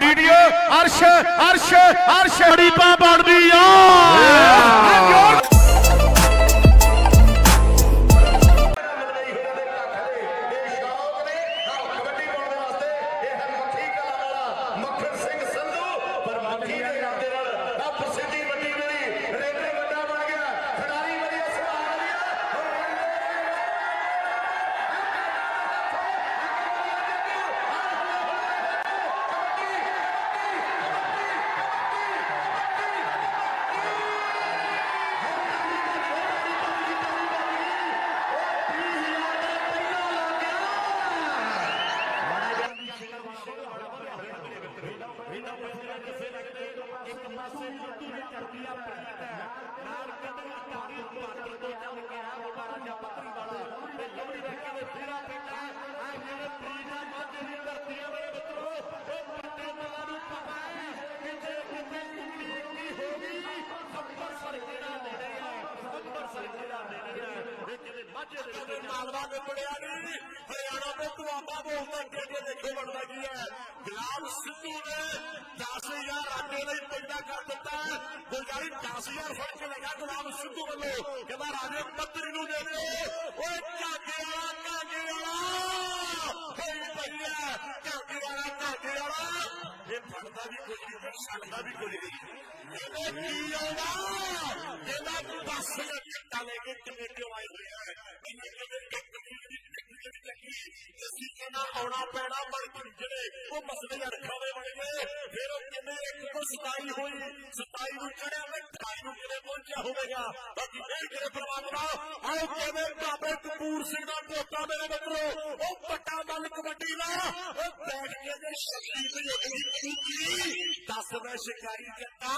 Video Arsh Arsh Arsh. ਬੜੀ ਪਾ ਬਣਦੀ ਆ। pasó, yo tuve que abrir la. Malwa ਦੇ ਪੜਿਆ ਨਹੀਂ। ਹਰਿਆਣਾ ਤੋਂ ਦੁਆਬਾ ਬੋਲਦਾ ਅੱਗੇ ਅੱਗੇ ਦੇਖੋ ਬਣਦਾ ਕੀ ਹੈ। ਗੁਲਾਮ ਸਿੱਧੂ ਨੇ 10000 ਆਟੇ ਲਈ ਪੈਦਾ ਕਰ ਦਿੱਤਾ। ਹੈ ਗੁਲਜਾਰੀ 10000 ਫੜ ਕੇ ਲਗਾ ਗੁਲਾਮ ਸਿੱਧੂ ਵੱਲੋਂ। ਕਹਿੰਦਾ ਰਾਜੇ ਪੱਤਰੀ ਨੂੰ ਇਹ ਫੜਦਾ ਵੀ ਕੋਈ ਨਹੀਂ ਤੇ ਵੀ ਕੋਈ ਨਹੀਂ ਇਹਨੇ ਕੀ ਆਉਣਾ ਇਹਦਾ ਦੱਸ ਕੇ ਚਿੱਟਾ ਲੈ ਕੇ ਕਿਵੇਂ ਕਿਉਂ ਆਏ ਹੋਏ ਆ ਕਿੰਨੇ ਕਿੰਨੇ ਅਸੀਂ ਕਹਿੰਦਾ ਆਉਣਾ ਪੈਣਾ ਪਰ ਜਿਹੜੇ ਉਹ ਮਸਲੇ ਅਰਖਾਵੇ ਬਣ ਗਏ ਫਿਰ ਉਹ ਕਿੰਨੇ ਇੱਕ ਕੋ ਸਤਾਈ ਹੋਈ ਸਤਾਈ ਨੂੰ ਚੜਿਆ ਤੇ 28 ਨੂੰ ਕਿਵੇਂ ਪਹੁੰਚਿਆ ਹੋਵੇਗਾ ਬਾਕੀ ਫੇਰ ਕਿਰੇ ਪਰਮਾਤਮਾ ਆਓ ਕਿਵੇਂ ਬਾਬੇ ਕਪੂਰ ਸਿੰਘ ਦਾ ਪੋਤਾ ਮੇਰੇ ਮਿੱਤਰੋ? ਉਹ ਪੱਟਾ ਮੱਲ ਕਬੱਡੀ ਦਾ। ਉਹ ਬੈਠ ਕੇ ਜੇ ਸ਼ਕਤੀ ਤੇ ਉਹਦੀ ਕੁੱਤੀ ਦੱਸਦਾ ਸ਼ਿਕਾਰੀ ਜੱਟਾ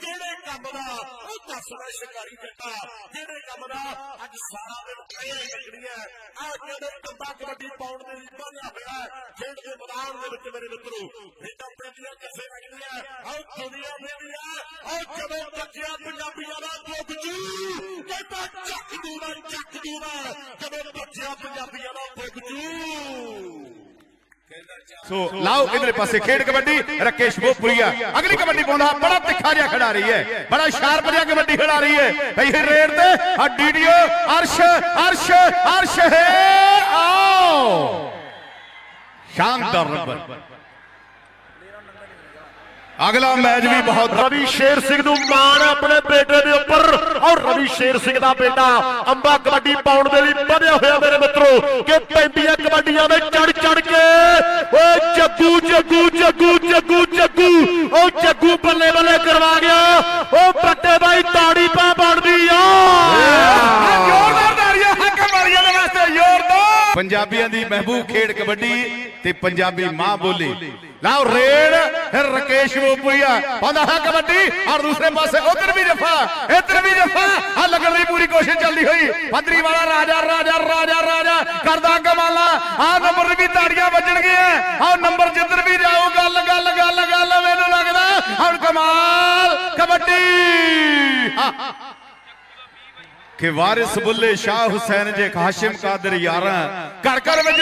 ਕਿਹੜੇ ਕੰਮ ਦਾ ਉਹ ਦੱਸਦਾ ਸ਼ਿਕਾਰੀ ਜੱਟਾ ਕਿਹੜੇ ਕੰਮ ਦਾ ਅੱਜ ਸਾਰਾ ਦਿਨ ਕਹੇ ਲੱਗਣੀਆਂ ਆ ਜਿਹੜੇ ਕੰਬਾ ਕਬੱਡੀ ਪਾਉਣ ਦੇ ਲਈ ਬਣਿਆ ਹੋਇਆ ਖੇਡ ਦੇ ਮੈਦਾਨ ਦੇ ਵਿੱਚ ਮੇਰੇ ਮਿੱਤਰੋ ਇਹਦਾ ਪੈਂਦੀਆਂ ਕਿਸੇ ਲੱਗਣੀਆਂ ਆਓ ਦੁਨੀਆ ਦੇ ਵੀ ਆ ਆਓ ਜਦੋਂ ਬੱਚਿਆਂ, ਪੰਜਾਬੀਆਂ ਦਾ ਦੁੱਖ ਜੂ ਕਹਿੰਦਾ ਚੱਕ ਦੂਣਾ ਚੱਕ ਦੂਣਾ ਜਦੋਂ ਬੱਚਿਆਂ, ਪੰਜਾਬੀਆਂ ਦਾ ਦੁੱਖ ਜੂ। ਸੋ ਲਾਓ ਇਧਰੇ ਪਾਸੇ ਖੇਡ ਕਬੱਡੀ ਰਕੇਸ਼ ਬੋਪੁਰੀਆ ਅਗਲੀ ਕਬੱਡੀ ਪਾਉਂਦਾ ਬੜਾ ਤਿੱਖਾ ਜਿਹਾ ਖਿਡਾਰੀ ਹੈ ਬੜਾ ਸ਼ਾਰਪ ਜਿਹਾ ਕਬੱਡੀ ਖਿਡਾਰੀ ਹੈ। ਇਹ ਰੇਡ ਤੇ ਆ ਡੀਡੀਓ ਅਰਸ਼ ਅਰਸ਼ ਅਰਸ਼ ਹੈ ਆਓ। ਸ਼ਾਨਦਾਰ ਰੱਬਰ ਅਗਲਾ ਮੈਚ ਵੀ ਬਹੁਤ ਰਵੀ ਸ਼ੇਰ ਸਿੰਘ ਨੂੰ ਮਾਣ ਆਪਣੇ ਬੇਟੇ ਦੇ ਉੱਪਰ। ਔਰ ਰਵੀ ਸ਼ੇਰ ਸਿੰਘ ਦਾ ਬੇਟਾ ਅੰਬਾ ਕਬੱਡੀ ਪਾਉਣ ਦੇ ਲਈ ਵਧਿਆ ਹੋਇਆ ਮੇਰੇ ਮਿੱਤਰੋ ਕਿ ਪੈਂਦੀਆਂ ਕਬੱਡੀਆਂ ਦੇ ਚੜ ਚੜ ਕੇ ਓਏ ਜੱਗੂ ਜੱਗੂ ਜੱਗੂ ਜੱਗੂ ਜੱਗੂ ਉਹ ਜੱਗੂ ਬੱਲੇ ਬੱਲੇ ਕਰਵਾ ਗਿਆ ਉਹ ਪੱਟੇ ਬਾਈ ਤਾੜੀ ਪਾ ਬਣਦੀ ਆ। ਜ਼ੋਰਦਾਰ ਤਾੜੀਆਂ ਹਾਕਮ ਵਾਲੀਆਂ ਦੇ ਵਾਸਤੇ ਜ਼ੋਰਦਾਰ ਪੰਜਾਬੀਆਂ ਦੀ ਮਹਿਬੂਬ ਖੇਡ ਕਬੱਡੀ ਤੇ ਪੰਜਾਬੀ ਮਾਂ ਬੋਲੀ। ਲਾਓ ਰੇਡ ਫਿਰ ਰਕੇਸ਼ ਬੋਪੁਰੀਆ ਪਾਉਂਦਾ ਹੈ ਕਬੱਡੀ, ਔਰ ਦੂਸਰੇ ਪਾਸੇ ਉਧਰ ਵੀ ਜਫਾ, ਇੱਧਰ ਵੀ ਜਫਾ। ਆ ਲੱਗਣ ਦੀ ਪੂਰੀ ਕੋਸ਼ਿਸ਼ ਚੱਲਦੀ ਹੋਈ। ਪੰਦਰੀ ਵਾਲਾ ਰਾਜਾ ਰਾਜਾ ਰਾਜਾ ਰਾਜਾ, ਕਰਦਾ ਕਮਾਲਾ। ਆ ਨੰਬਰ ਵੀ ਤਾੜੀਆਂ ਵੱਜਣਗੀਆਂ। ਆ ਨੰਬਰ ਜਿੱਧਰ ਵੀ ਜਾਓ ਗੱਲ ਗੱਲ ਗੱਲ ਗੱਲ, ਮੈਨੂੰ ਲੱਗਦਾ ਹੁਣ ਕਮਾਲ ਕਬੱਡੀ। ਕਿ ਵਾਰਿਸ ਬੁੱਲੇ ਸ਼ਾਹ ਹੁਸੈਨ ਜੇ ਹਾਸ਼ਿਮ ਕਾਦਰ ਯਾਰਾਂ। ਘਰ ਘਰ ਵਿੱਚ